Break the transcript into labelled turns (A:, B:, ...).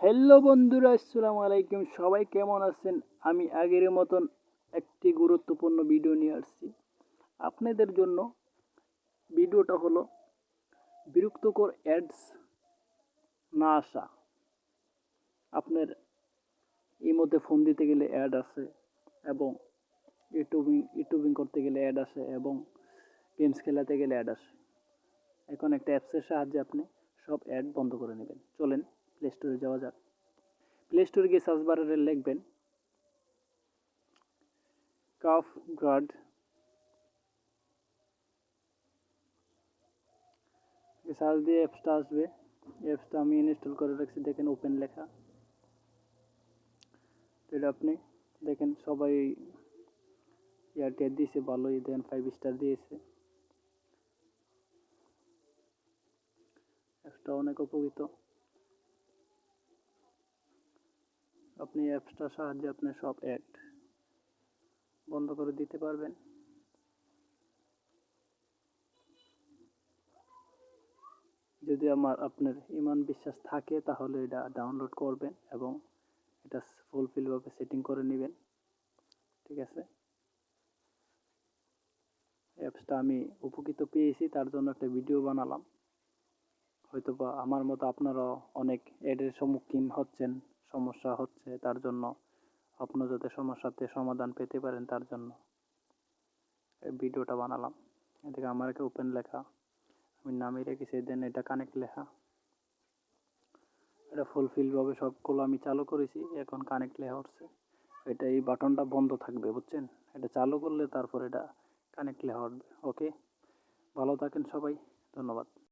A: Hello বন্ধুরা, আসসালামু আলাইকুম। সবাই কেমন আছেন? আমি আগের মতন একটি গুরুত্বপূর্ণ ভিডিও নিয়ে আসছি। আপনাদের জন্য ভিডিওটা হলো বিরক্তকর অ্যাডস না আসা। আপনার এই মধ্যে ফোন দিতে গেলে অ্যাড আসে এবং ইউটিউবিং ইউটিউবিং করতে গেলে অ্যাড আসে এবং গেমস খেলাতে গেলে অ্যাড আসে। এখন একটা অ্যাপসের সাহায্যে আপনি সব অ্যাড বন্ধ করে নেবেন। চলেন স্টোরে যাক। প্লে স্টোরে গিয়ে সার্চ বারে লিখবেন কাফ গার্ড সার্চ দিয়ে অ্যাপসটা আসবে। অ্যাপসটা আমি ইনস্টল করে রাখছি, দেখেন ওপেন লেখা। এটা আপনি দেখেন সবাই এয়ারটেল দিয়েছে, ভালোই, দেন ফাইভ স্টার দিয়েছে। অ্যাপসটা অনেক উপকৃত। আপনি অ্যাপসটার সাহায্যে, আপনি সব অ্যাড বন্ধ করে দিতে পারবেন। যদি আমার, আপনার ইমান বিশ্বাস থাকে, তাহলে এটা ডাউনলোড করবেন এবং এটা ফুলফিলভাবে সেটিং করে নেবেন। ঠিক আছে? অ্যাপসটা আমি উপকৃত পেয়েছি, তার জন্য একটা ভিডিও বানালাম। হয়তো বা আমার মতো আপনারাও অনেক অ্যাডের সম্মুখীন হচ্ছেন। সমস্যা হচ্ছে তার জন্য। আপনার যাতে সমস্যাতে সমাধান পেতে পারেন তার জন্য। এই ভিডিওটা বানালাম। এদিকে আমার একটা ওপেন লেখা। আমি নামে রেখেছি দেন এটা কানেক্ট লেখা। এটা ফুলফিলভাবে সবগুলো আমি চালু করেছি, এখন কানেক্ট লেখা হচ্ছে এটা এই বাটনটা বন্ধ থাকবে, বুঝছেন? এটা চালু করলে তারপর এটা কানেক্ট লেখা উঠবে ওকে ভালো থাকেন সবাই, ধন্যবাদ।